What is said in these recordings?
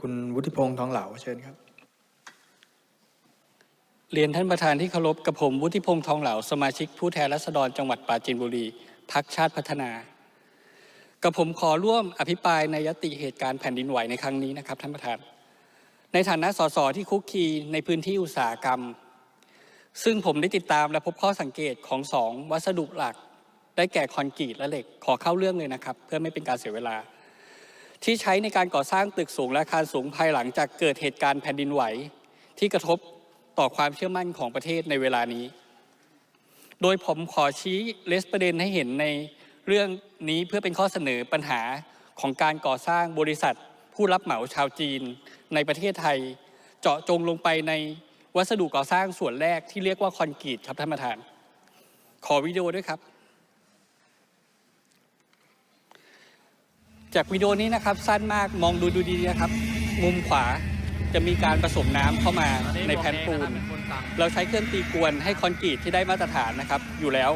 คุณวุฒิพงษ์ทองเหลาเชิญครับ เรียนท่านประธานที่เคารพกับผมวุฒิพงษ์ทองเหลาสมาชิกผู้แทนราษฎรจังหวัดปราจีนบุรีพักชาติพัฒนา กับผมขอร่วมอภิปรายในยติเหตุการณ์แผ่นดินไหวในครั้งนี้นะครับท่านประธาน ในฐานะสสที่คุกคีในพื้นที่อุตสาหกรรม ซึ่งผมได้ติดตามและพบข้อสังเกตของสองวัสดุหลัก ได้แก่คอนกรีตและเหล็กขอเข้าเรื่องเลยนะครับ เพื่อไม่เป็นการเสียเวลา ที่ใช้ในการก่อสร้างตึกสูงและอาคารสูงภายหลังจากเกิดเหตุการณ์แผ่นดินไหว ที่กระทบต่อความเชื่อมั่นของประเทศในเวลานี้ โดยผมขอชี้เลสประเด็นให้เห็นในเรื่องนี้เพื่อเป็นข้อเสนอปัญหาของการก่อสร้างบริษัท ผู้รับเหมาชาวจีน ในประเทศไทย เจาะจงลงไปในวัสดุก่อสร้างส่วนแรกที่เรียกว่าคอนกรีตครับท่านประธาน ขอวิดีโอด้วยครับ จากวิดีโอนี้นะครับสั้นมากมองดูดูดีนะครับ มุมขวาจะมีการผสมน้ำเข้ามาในแผ่นปูน เราใช้เครื่องตีกวนให้คอนกรีตที่ได้มาตรฐานนะครับ อยู่แล้ว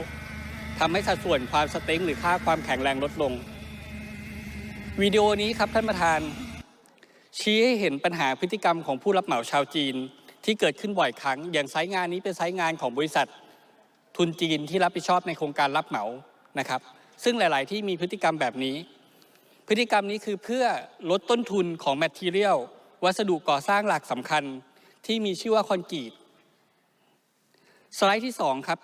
ทำให้สัดส่วนความสเต็งหรือค่าความแข็งแรงลดลง วิดีโอนี้ครับท่านประธาน ชี้ให้เห็นปัญหาพฤติกรรมของผู้รับเหมาชาวจีน ที่เกิดขึ้นบ่อยครั้ง อย่างไซต์งานนี้เป็นไซต์งานของบริษัท ทุนจีนที่รับผิดชอบในโครงการรับเหมานะครับ ซึ่งหลาย ๆ ที่มีพฤติกรรมแบบนี้ พฤติกรรมนี้คือเพื่อลดต้นทุนของแมทเทียลวัสดุก่อสร้างหลักสำคัญที่มีชื่อว่าคอนกรีตสไลด์ที่ 2 ครับ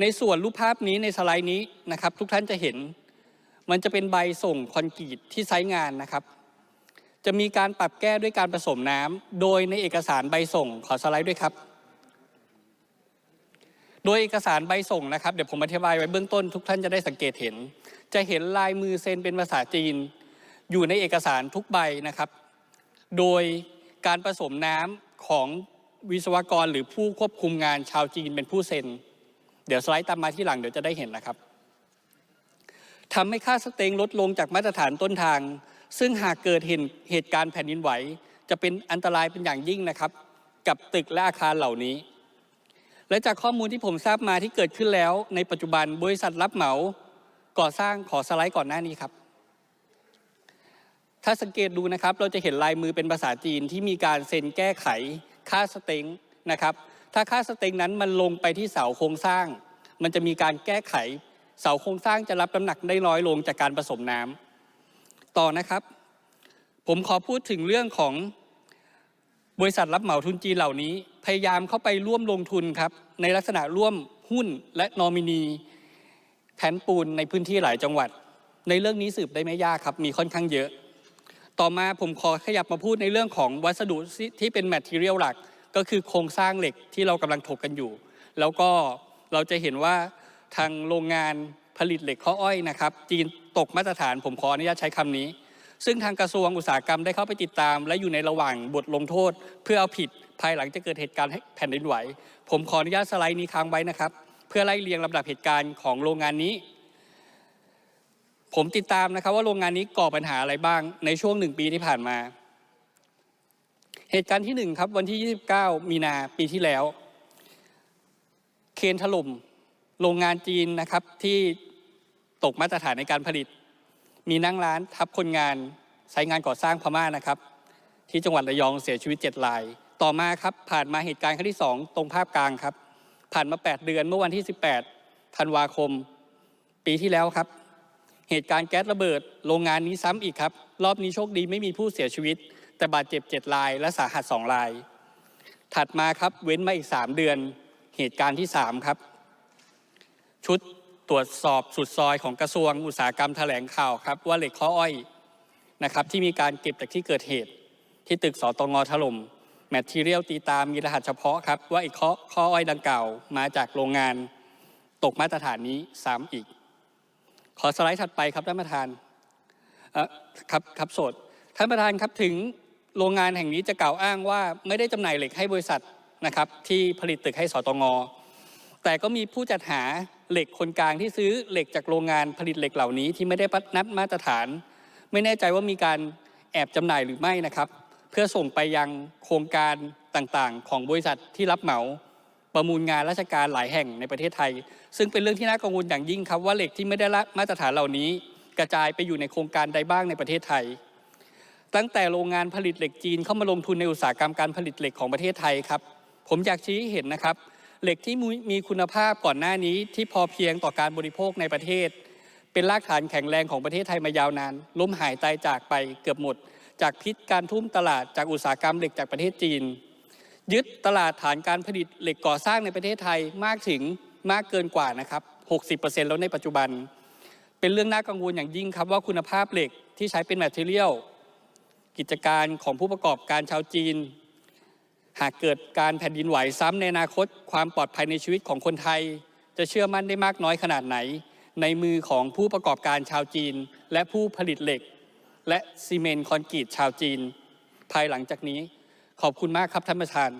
ในส่วนรูปภาพนี้ในสไลด์นี้นะครับ ทุกท่านจะเห็น มันจะเป็นใบส่งคอนกรีตที่ไซต์งานนะครับ จะมีการปรับแก้ด้วยการผสมน้ำโดยในเอกสารใบส่งขอสไลด์ด้วยครับ โดยเอกสารใบส่งนะครับ เดี๋ยวผมอธิบายไว้เบื้องต้นทุกท่านจะได้สังเกตเห็น จะเห็นลายมือเซ็นเป็นภาษาจีน อยู่ในเอกสารทุกใบนะครับ โดยการผสมน้ำของวิศวกรหรือผู้ควบคุมงานชาวจีนเป็นผู้เซ็น เดี๋ยวสไลด์ตามมาที่หลังเดี๋ยวจะได้เห็นนะครับทำให้ค่าสเต็งลดลงจากมาตรฐานต้นทาง ซึ่งหากเกิดเหตุเหตุการณ์แผ่นดินไหว จะเป็นอันตรายเป็นอย่างยิ่งนะครับ กับตึกและอาคารเหล่านี้ และจากข้อมูลที่ผมทราบมาที่เกิดขึ้นแล้ว ในปัจจุบันบริษัทรับเหมา ก่อสร้างขอสไลด์ก่อนหน้านี้ครับ ถ้าสังเกตดูนะครับเราจะเห็นลายมือเป็นภาษาจีนที่มีการเซ็นแก้ไขค่าสเต็งนะครับถ้าค่าสเต็งนั้นมันลงไปที่เสาโครงสร้าง มันจะมีการแก้ไข เสาโครงสร้างจะรับน้ำหนักได้น้อยลงจากการผสมน้ำต่อนะครับ ผมขอพูดถึงเรื่องของบริษัทรับเหมาทุนจีนเหล่านี้ พยายามเข้าไปร่วมลงทุนครับในลักษณะร่วมหุ้นและนอมินี แผ่นปูนในพื้นที่หลายจังหวัด ในเรื่องนี้สืบได้ไม่ยากครับ มีค่อนข้างเยอะ ต่อมาผมขอขยับมาพูดในเรื่องของวัสดุที่เป็นแมทเทียลหลัก ก็คือโครงสร้างเหล็กที่เรากำลังถกกันอยู่ แล้วก็เราจะเห็นว่าทางโรงงานผลิตเหล็กข้ออ้อยนะครับ จีนตกมาตรฐานผมขออนุญาตใช้คำนี้ ซึ่งทางกระทรวงอุตสาหกรรมได้เข้าไปติดตาม และอยู่ในระหว่างบทลงโทษ เพื่อเอาผิดภายหลังจะเกิดเหตุการณ์แผ่นดินไหว ผมขออนุญาตสไลด์นี้ค้างไว้นะครับ พื่อไล่เรียงลำดับเหตุการณ์ของโรงงานนี้ ผมติดตามนะครับว่าโรงงานนี้ก่อปัญหาอะไรบ้างในช่วงหนึ่งปีที่ผ่านมา เหตุการณ์ที่หนึ่งครับวันที่ 29 มีนาปีที่แล้ว เคนถล่มโรงงานจีนนะครับที่ตกมาตรฐานในการผลิต มีนั่งร้านทับคนงานใช้งานก่อสร้างพม่านะครับ ที่จังหวัดระยองเสียชีวิตเจ็ดราย ต่อมาครับผ่านมาเหตุการณ์ครั้งที่สองตรงภาพกลางครับ ผ่านมา 8 เดือนเมื่อวันที่ 18 ธันวาคม ปีที่แล้วครับ เหตุการณ์แก๊สระเบิด โรงงานนี้ซ้ำอีกครับ รอบนี้โชคดีไม่มีผู้เสียชีวิต แต่บาดเจ็บ 7 ราย และสาหัส 2 ราย ถัดมาครับเว้นมาอีก 3 เดือน เหตุการณ์ที่ 3 ครับ ชุดตรวจสอบสุดซอยของกระทรวงอุตสาหกรรมแถลงข่าวครับ ว่าเหล็กข้ออ้อยนะครับที่มีการเก็บจากที่เกิดเหตุที่ตึกสตงถล่ม แมททีเรียลตีตามมีรหัสเฉพาะครับ ว่าไอ้ข้อข้ออ้อยดังกล่าวมาจากโรงงานตกมาตรฐานนี้ซ้ำอีก ขอสไลด์ถัดไปครับท่านประธานครับครับสดท่านประธานครับถึงโรงงานแห่งนี้จะกล่าวอ้างว่าไม่ได้จำหน่ายเหล็กให้บริษัทนะครับ ที่ผลิตตึกให้สตงแต่ก็มีผู้จัดหาเหล็กคนกลางที่ซื้อเหล็กจากโรงงานผลิตเหล็กเหล่านี้ที่ไม่ได้นับมาตรฐาน ไม่แน่ใจว่ามีการแอบจำหน่ายหรือไม่นะครับ เพื่อส่งไปยังโครงการต่างๆ ของบริษัทที่รับเหมาประมูลงานราชการหลายแห่งในประเทศไทย ซึ่งเป็นเรื่องที่น่ากังวลอย่างยิ่งครับว่าเหล็กที่ไม่ได้รับมาตรฐานเหล่านี้ กระจายไปอยู่ในโครงการใดบ้างในประเทศไทย ตั้งแต่โรงงานผลิตเหล็กจีนเข้ามาลงทุนในอุตสาหกรรมการผลิตเหล็กของประเทศไทยครับ ผมอยากชี้ให้เห็นนะครับ เหล็กที่มีคุณภาพก่อนหน้านี้ที่พอเพียงต่อการบริโภคในประเทศ เป็นรากฐานแข็งแรงของประเทศไทยมายาวนานล้มหายตายจากไปเกือบหมด จากพิษการทุ่มตลาดจากอุตสาหกรรมเหล็กจากประเทศจีน ยึดตลาดฐานการผลิตเหล็กก่อสร้างในประเทศไทยมากถึงมากเกินกว่านะครับ 60%แล้วในปัจจุบัน เป็นเรื่องน่ากังวลอย่างยิ่งครับว่าคุณภาพเหล็กที่ใช้เป็นแมทเทียลกิจการของผู้ประกอบการชาวจีน หากเกิดการแผ่นดินไหวซ้ำในอนาคต ความปลอดภัยในชีวิตของคนไทย จะเชื่อมั่นได้มากน้อยขนาดไหน ในมือของผู้ประกอบการชาวจีน และผู้ผลิตเหล็ก และซีเมนต์คอนกรีตชาวจีน ภายหลังจากนี้ ขอบคุณมากครับท่านประธาน